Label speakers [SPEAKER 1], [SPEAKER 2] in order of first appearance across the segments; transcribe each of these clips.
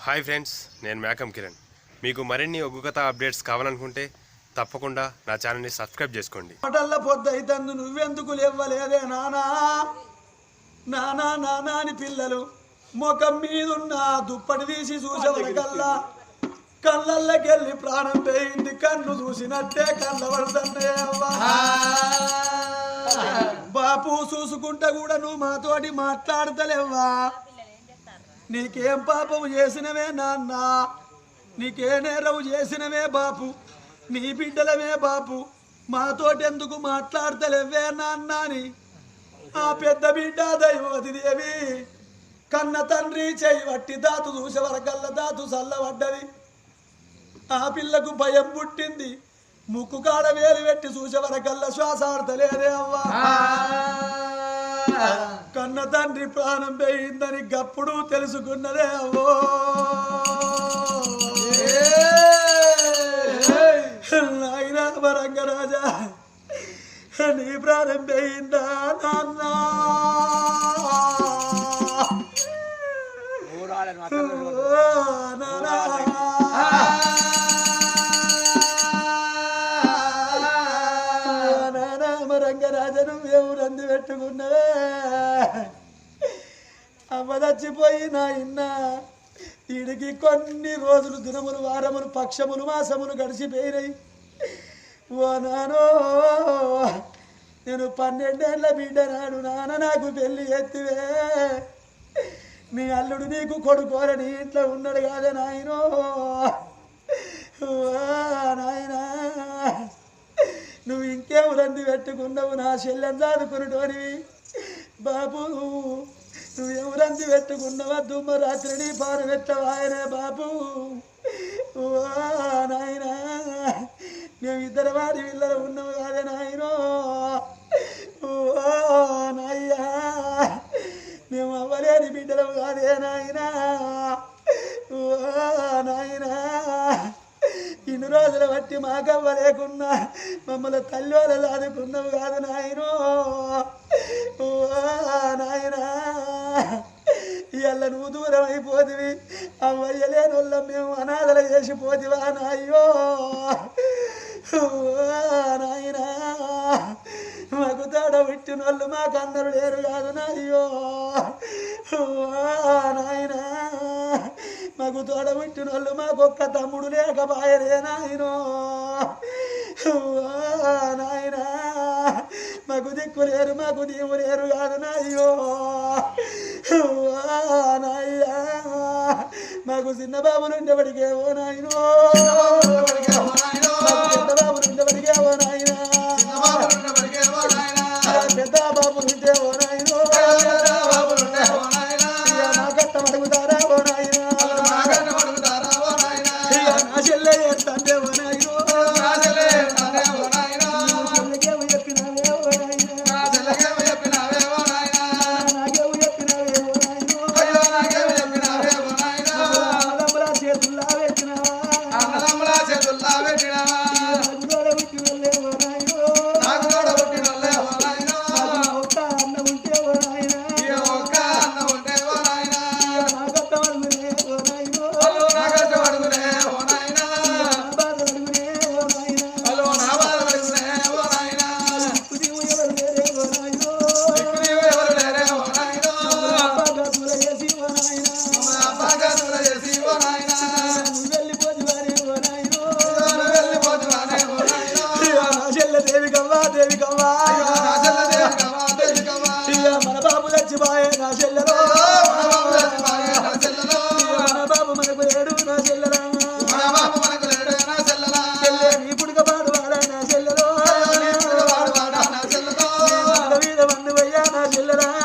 [SPEAKER 1] Hi friends నేను మేకం కిరణ్. మీకు మరిన్ని ఒగ్గు కథ అప్డేట్స్ కావాలనుకుంటే తప్పకుండా నా ఛానల్ని సబ్స్క్రైబ్ చేసుకోండి.
[SPEAKER 2] మాటల్ల పొద్దయితందు నువ్వెందుకు లేవ్వలేదే నానా? నానా నానా అని పిల్లలు ముఖం మీదున్న దుప్పటి తీసి చూసేవరకల్లా కళ్ళల్లోకెళ్ళి ప్రాణం పోయింది కన్ను చూసినట్టే కళ్ళ పడుతున్నాయి అవ్వా. బాపు చూసుకుంటా కూడా నువ్వు మాతోటి మాట్లాడతలేవ్వా? నీకేం పాపం చేసినవే నాన్న? నీకే నేరవు చేసినవే బాపు. నీ బిడ్డలమే బాపు. మాతోటెందుకు మాట్లాడతలేవే నాన్న అని ఆ పెద్ద బిడ్డ దైవతి దేవి. కన్న తండ్రి చేయి వట్టి దాతు చూసేవరకల్ల దాతు చల్లబడ్డది. ఆ పిల్లకు భయం పుట్టింది. ముక్కు కాడ వేలు పెట్టి చూసేవరకల్లా శ్వాస ఆడతలేదే అవ్వా. కన్న తండ్రి ప్రాణం పోయిందని గప్పుడు తెలుసుకున్నదే అవ్వో. నాయనా వరంగరాజా నీ ప్రాణం పోయిందా నాన్న? రంగరాజను పోయి చచ్చిపోయి నా కొన్ని రోజులు దినములు వారములు పక్షములు మాసములు గడిచిపోయినాయి. ఓ నానో నేను పన్నెండేళ్ళ బిడ్డ నాడు నాన్న నాకు పెళ్ళి ఎత్తివే. మీ అల్లుడు నీకు కొడుకోరని ఇంట్లో ఉన్నాడు కాదే నాయనో. నాయనా నువ్వు ఇంకేం రంది పెట్టుకున్నావు? నా చెల్లెని దాదుకునేటోనివి బాబు నువ్వు ఎవరంది పెట్టుకున్నావా? దుమ్మ రాత్రి నీ పాలు పెట్టవాయనే బాబు. ఓ నాయనా మేము ఇద్దరు వారి పిల్లలు ఉన్నావు కాదే నాయనో. ఓ నాయ్యా మేము అవ్వలేని బిడ్డలము కాదే నాయనా. ఓ నాయనా ఇన్ని రోజుల బట్టి మాకవ్వ లేకున్నా మమ్మల్ని తల్లి వాళ్ళు దాదుకున్నావు కాదు నాయనో. ఓ నాయనా. ఇవాళ నువ్వు దూరం అయిపోతివి. అవ్వయ్యలేని వాళ్ళం మేము అనాథలు చేసిపోతివా నాయ్యో. ఓ నాయనా మాకు తోడ పెట్టిన వాళ్ళు మాకు అందరూ లేరు కాదు నాయ్యో. ఓ నాయనా మాకు తోడ పెట్టిన వాళ్ళు మాకు ఒక్క తమ్ముడు లేకపాయరే నాయనో. ఓ నాయనా మాకు దిక్కు లేరు మాకు దీవు లేరు కాదు నాయ్యో. మాకు చిన్న బాబులు ఉండేవాడికే ఓ నాయనో చిన్న పెద్ద బాబులు ఉండేవాడికే ఓ నాయనా వయ్యా నా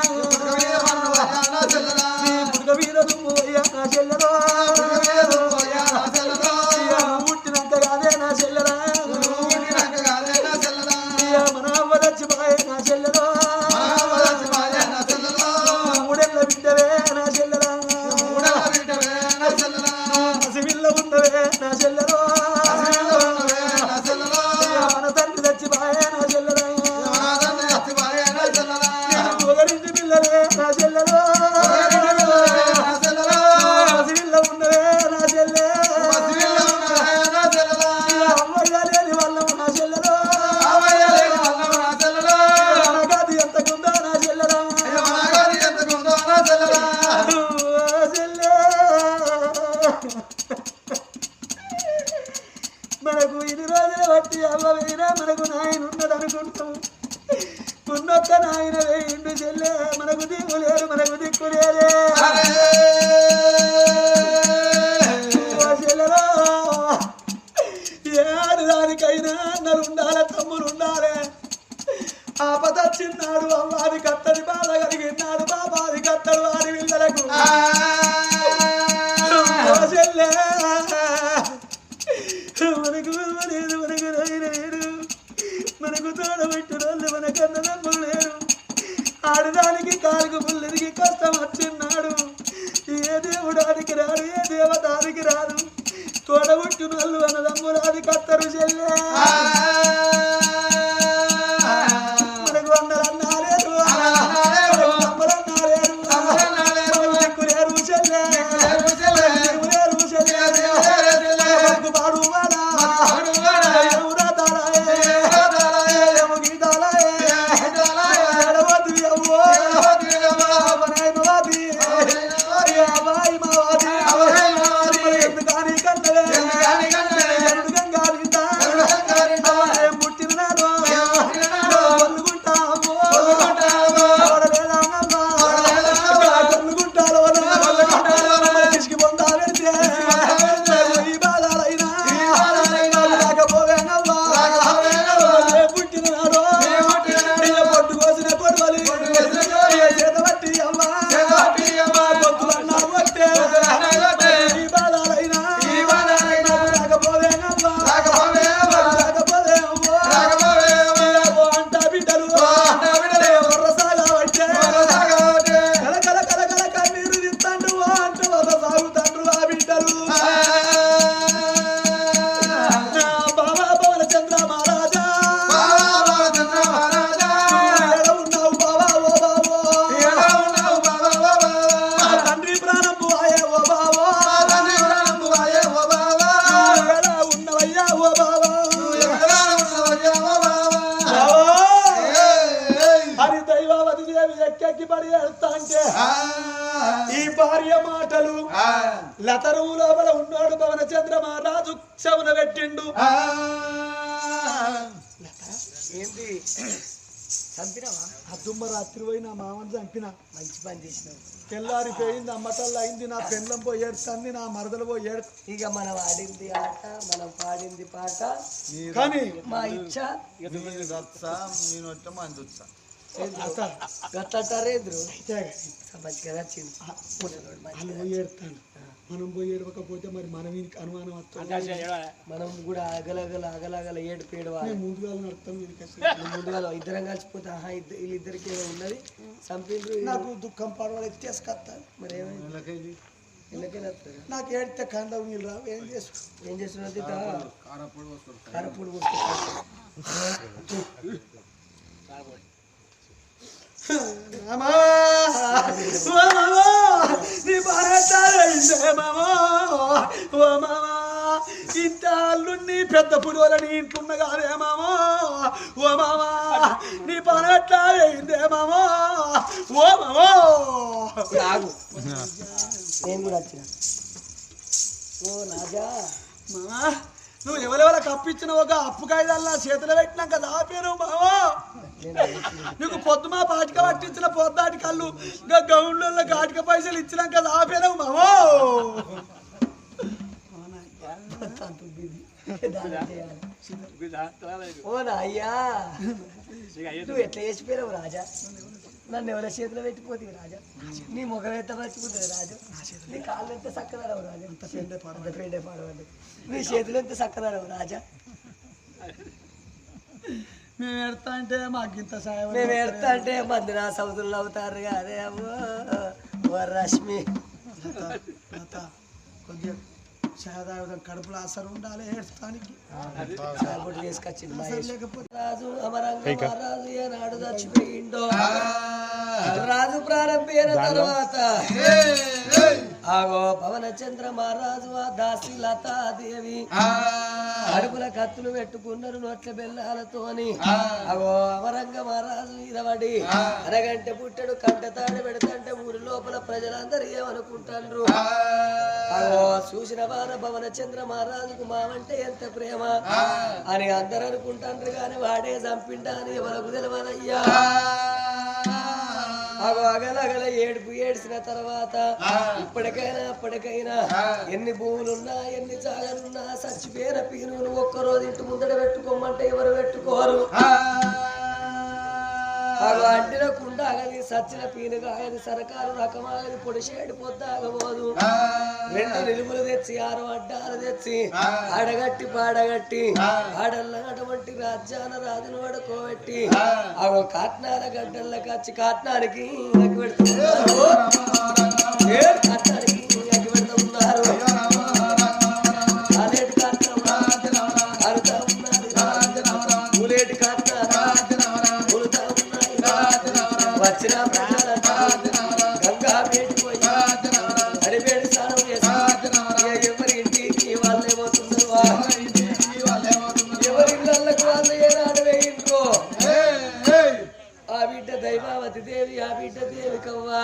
[SPEAKER 2] పడి వెళ్తా అంటే ఈ భార్య మాటలు లతరువు లోపల ఉన్నాడు పవన చంద్ర మహారాజు శవన పెట్టిండు.
[SPEAKER 3] ఏంది? చంపినావా?
[SPEAKER 2] అద్దుమ్మ రాత్రి పోయి నా మామని చంపిన.
[SPEAKER 3] మంచి పని చేసినావు.
[SPEAKER 2] తెల్లారిపోయింది అమ్మటల్లా అయింది నా పెండ్లం పోయి ఏడుతుంది నా మరదలు పోయి ఏడు.
[SPEAKER 3] ఇక మనం ఆడింది ఆట మనం పాడింది పాట.
[SPEAKER 2] కానీ
[SPEAKER 3] మా ఇచ్చ.
[SPEAKER 2] అత్త,
[SPEAKER 3] గట్లంటారేంద్రు
[SPEAKER 2] అయితే
[SPEAKER 3] మంచిగా నచ్చింది. పుట్టినోడు మంచిగా
[SPEAKER 2] వాళ్ళు పోయి ఏడుతాను మనం పోయి ఏడవకపోతే మరి మనం వీనికి అనుమానం వస్తుంది?
[SPEAKER 3] మనం కూడా అగలగల అగలగల ఏడు పేడవా
[SPEAKER 2] మేము ముందుగా అసలు.
[SPEAKER 3] ముందుగా ఇద్దరం కలిసిపోతే ఆహా వీళ్ళిద్దరికి ఏమో ఉన్నది. చంపిండ్రు
[SPEAKER 2] నాకు దుఃఖం పడవలు ఎత్తేసుకొస్తాను
[SPEAKER 3] మరి ఏమైంది?
[SPEAKER 2] నాకు ఏడితే కండవు నీళ్ళు రావు. ఏం చేసుకో
[SPEAKER 3] ఏం చేస్తున్నది కారపూడి పోసుకుంటారు
[SPEAKER 2] మామా మామా నీ భారతాలైందే మామా ఓ మామా ఇంత అల్లుని పెద్ద పురువులని ఇంట్లున్న కాదే మామా ఓ మామా నీ పని ఎట్లా అయిందే మామా ఓ మామా
[SPEAKER 3] ఆగు నేను కూడా వచ్చిన. ఓ రాజా
[SPEAKER 2] మామా. నువ్వు ఎవరెవర కప్పించిన ఒక అప్పు కాయిదాలు నా చేతిలో పెట్టినాక దాపేరు మామా
[SPEAKER 3] నేను వచ్చిన.
[SPEAKER 2] నీకు పొద్దు మా పాటిక పట్టించిన పొద్దాటి కళ్ళు ఇంకా గౌండ్ల కాటిక పైసలు
[SPEAKER 3] తంతు బిజీ. దానం చేయాలి. ఓ నువ్వు ఎట్లా చేసిపోయావు రాజా నన్ను ఎవరి చేతిలో పెట్టిపోతుంది రాజా? నీ ముఖం ఎంత మర్చిపోతుంది రాజు? నీ కాళ్ళు ఎంత చక్కదనవు రాజా? అంత పెండే పాడవ పెండే పాడవండి నీ చేతిలో ఎంత చక్కదనవు రాజా?
[SPEAKER 2] మేము ఎడతా అంటే మాకు ఇంత సాయం
[SPEAKER 3] మేము ఎడతా అంటే మంది నా సౌదులు అవుతారు రశ్మి
[SPEAKER 2] లత, కొద్దిగా సాదావిధం కడుపులో అసలు ఉండాలి
[SPEAKER 3] తీసుకొచ్చింది
[SPEAKER 2] లేకపోతే
[SPEAKER 3] రాజు అమరంగ మహారాజు ఏనాడు చచ్చిపోయిండో. రాజు ప్రారంభమైన తర్వాత ఆగో పవన చంద్ర మహారాజు ఆ దాసి లతాదేవి. అడుగుల కత్తులు పెట్టుకున్నారు నోట్ల బెల్లాలతోని అగో అమరంగ మహారాజు మీద పడి అరగంట పుట్టడు కంట తాడు పెడతంటే ఊరి లోపల ప్రజలందరూ ఏమనుకుంటారు అగో చూసిన వార భవన చంద్ర మహారాజుకు మావంటే ఎంత ప్రేమ? అని అందరు అనుకుంటాండ్రు కానీ వాడే చంపిండా అని ఎవరికి తెలియదయ్యా అగో అగలగల ఏడుపు ఏడ్చిన తర్వాత ఇప్పటికైనా అప్పటికైనా ఎన్ని భూములున్నా ఎన్ని జాగలున్నా చచ్చిపోయిన పీనులు ఒక్కరోజు ఇంటి ముందర పెట్టుకోమంటే ఎవరు పెట్టుకోరు? అగో అంటిన కుండ ఆగది సచ్చిన పీనుగా ఆగది సరకారు రకమాగది పొడిసేడు పొద్దాగబోదు రెండు నిలుపులు తెచ్చి ఆరు అడ్డాలు తెచ్చి ఆడగట్టి పాడగట్టి ఆడల్ల అటువంటి రాజ్యాన రాజును పడుకోబెట్టి అగో కాట్నాల గడ్డల్ల కచ్చి కాట్నానికి పెడుతున్నారు దైవావతి దేవి ఆ బిడ్డ దేవి కవ్వా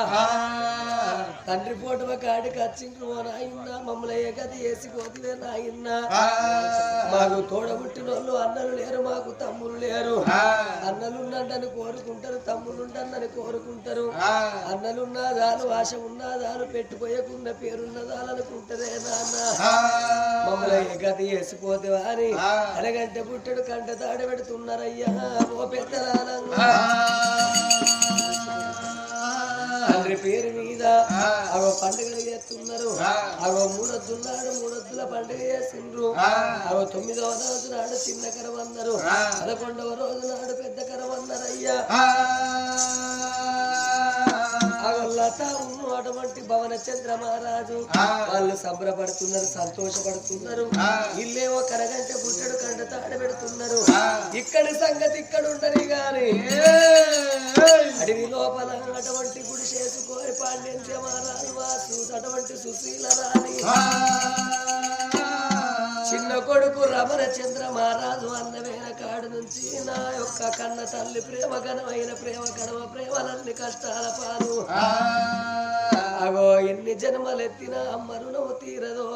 [SPEAKER 3] తండ్రి పోటువ కాడికి వచ్చిండ్రు ఓ నాయన్న మమ్మల్ని ఏ గది వేసి పోతివే నాయన్న. మాకు తోడబుట్టిన వాళ్ళు అన్నలు లేరు మాకు తమ్ములు లేరు. అన్నలున్నాడని కోరుకుంటారు తమ్ములుండని కోరుకుంటారు. అన్నలున్నదాలు ఆశ ఉన్నదాలు పెట్టుకోయకుండా పేరున్నదాలనుకుంటదే నాన్న. మమ్మల్ని ఏ గది వేసిపోతేవా అని అరగంట పుట్టడు కంట తాడ పెడుతున్నారయ్యా ఓ పెద్దలాలంగా తండ్రి పేరు మీద అగో పండుగలు చేస్తున్నారు. అగో మూడొద్దున్నాడు మూడొద్దుల పండుగ చేసిండ్రు. అగో తొమ్మిదవ రోజు నాడు చిన్న కరవన్నారు పదకొండవ రోజు నాడు పెద్ద కరవన్నారు అయ్యా లత ఉన్ను అటువంటి భవన చంద్ర మహారాజు. వాళ్ళు సంబరపడుతున్నారు సంతోషపడుతున్నారు. ఇల్లేమో కరగంట పుట్టడు కంట తాడ పెడుతున్నారు. ఇక్కడి సంగతి ఇక్కడ ఉండని గాని అడవి లోపల అటువంటి గుడి పాండ్యంత్య మహారాజు వాసు అటువంటి సుశీల రాణి. చిన్న కొడుకు రమణ చంద్ర మహారాజు అన్నమైన కాడు నుంచి నా యొక్క కన్న తల్లి ప్రేమ ఘనమైన ప్రేమ కడవ ప్రేమలన్ని కష్టాల పాలు. అగో ఎన్ని జన్మలెత్తిన అమ్మ రుణము తీరదో.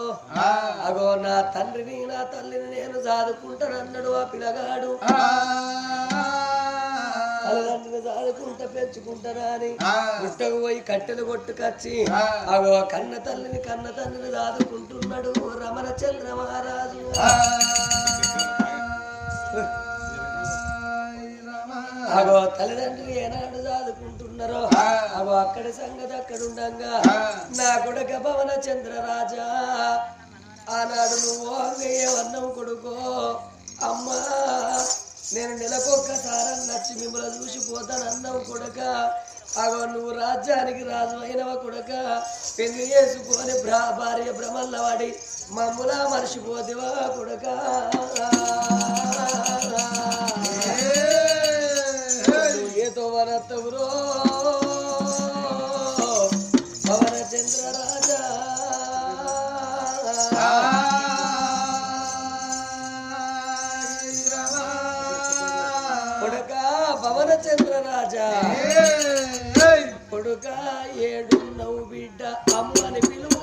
[SPEAKER 3] అగో నా తండ్రిని నా తల్లిని నేను సాదుకుంటానన్నాడు ఆ పిల్లగాడు. తల్లిదండ్రులు సాదుకుంటా పెంచుకుంటారా అని పుట్టకు పోయి కట్టెలు కొట్టుకొచ్చి అగో కన్న తల్లిని కన్న తండ్రిని సాదుకుంటున్నాడు రమణ చంద్ర మహారాజు. అగో తల్లిదండ్రులు ఏనాడు సాదుకుంటున్నారో అగో అక్కడి సంగతి అక్కడ ఉండంగా. నా కొడుక భవన చంద్రరాజా ఆనాడు నువ్వు అంగయ్యవన్నం కొడుకో. అమ్మా. నేను నెలకొక్కసారి నచ్చి మిమ్మల్ని చూసిపోతాను అన్నావు కొడక. అగో నువ్వు రాజ్యానికి రాజు అయినవ కొడక? పెళ్ళి చేసుకొని భ్రా భార్య భ్రమల్ల వాడి మమ్ములా మర్చిపోతేవా కొడక? ఏతో వరతవురో పవన చంద్ర రాజా కొడుక ఏడున్నవు బిడ్డ. అమ్మని పిలువురా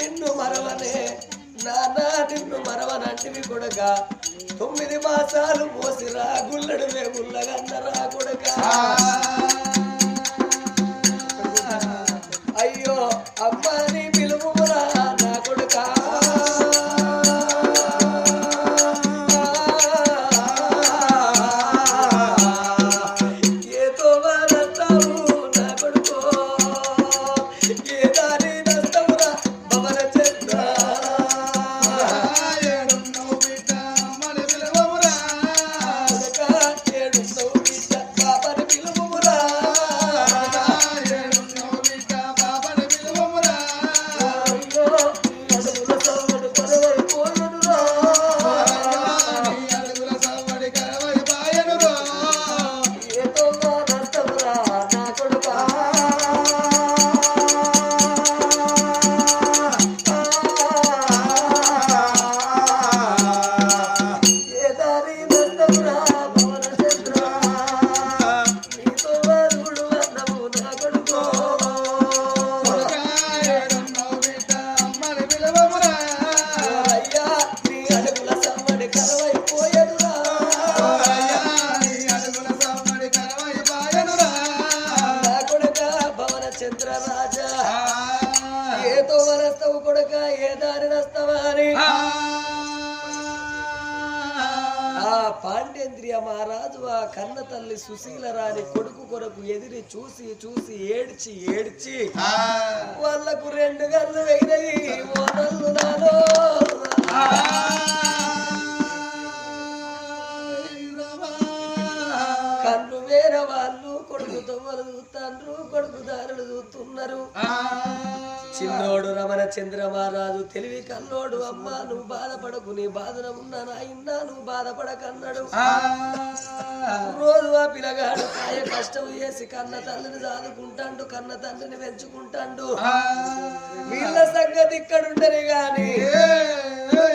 [SPEAKER 3] నిన్ను మరవనే. నాన్న నిన్ను మరవనంటివి కొడక. తొమ్మిది మాసాలు మోసిరా గుల్లడు గుల్లగన్నరా కొడక. అయ్యో అమ్మ కన్న తల్లి సుశీల రాణి కొడుకు కొరకు ఎదిరి చూసి చూసి ఏడ్చి ఏడ్చి వాళ్ళకు రెండు గల్లు ఓ నల్లు నాలో. వాళ్ళు కొడుకు తొవ్వలు చూస్తాండ్రు కొడుకు దారులు చూస్తున్నారు చిన్నోడు రమణ చంద్ర మహారాజు తెలివి కన్నోడు అమ్మా నువ్వు బాధపడకు నీ బాధన ఉన్నా నాయన్నా నువ్వు బాధపడకన్నాడు. రోజు ఆ పిల్లగాడు కాయ కష్టం చేసి కన్న తల్లిని సాదుకుంటాండు కన్న తండ్రిని పెంచుకుంటాండు. వీళ్ళ సంగతి ఇక్కడుంటని గాని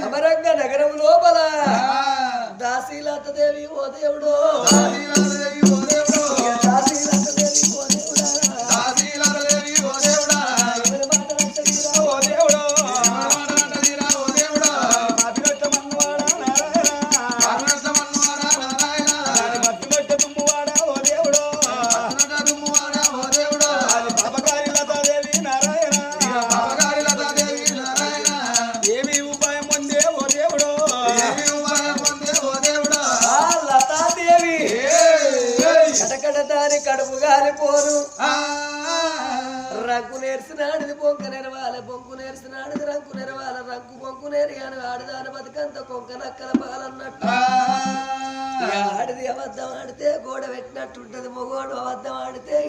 [SPEAKER 3] అమరంగ నగరం లోపల దాసీలతదేవి ఓ దేవుడు. దాసీలతదేవి రంకు నేర్చినాడిది పొంక నెరవాల పొంకు నేర్చినాడిది రంకు నెరవాల రంకు పొంకు నేరిగాను ఆడిదాని బతుకంత కొంక నక్కల పాలన్నట్టు ఆడిది అబద్ధం ఆడితే గోడ పెట్టినట్టుంటది మొగోడు అబద్ధం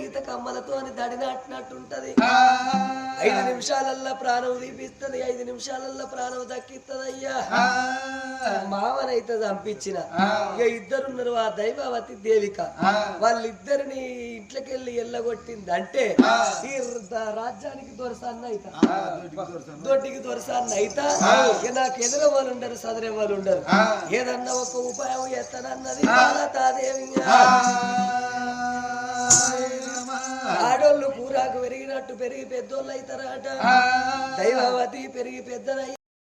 [SPEAKER 3] ఈత కమ్మలతోని దడి నాటినట్టుంటది. ఐదు నిమిషాలల్లో ప్రాణం తీపిస్తుంది ఐదు నిమిషాలల్లో ప్రాణం దక్కిస్తుంది అయ్యా మావనైతే చంపించిన. ఇక ఇద్దరున్నారు ఆ దైవావతి దేవిక. వాళ్ళిద్దరిని ఇంట్లోకెళ్ళి ఎల్లగొట్టింది. అంటే ఈ రాజ్యానికి దొరసాన్ని అయితా. దొడ్డికి దొరసాన్ని. అయితా. ఇక నాకు ఎదురు వాళ్ళు ఉండరు సదరే వాళ్ళు ఉండరు ఏదన్నా ఒక ఉపాయం ఎత్తనన్నది బాలతాదేవి ఆడోళ్ళు కూరాకు పెరిగినట్టు పెరిగి పెద్దోళ్ళు అవుతారట. దైవావతి పెరిగి పెద్దనై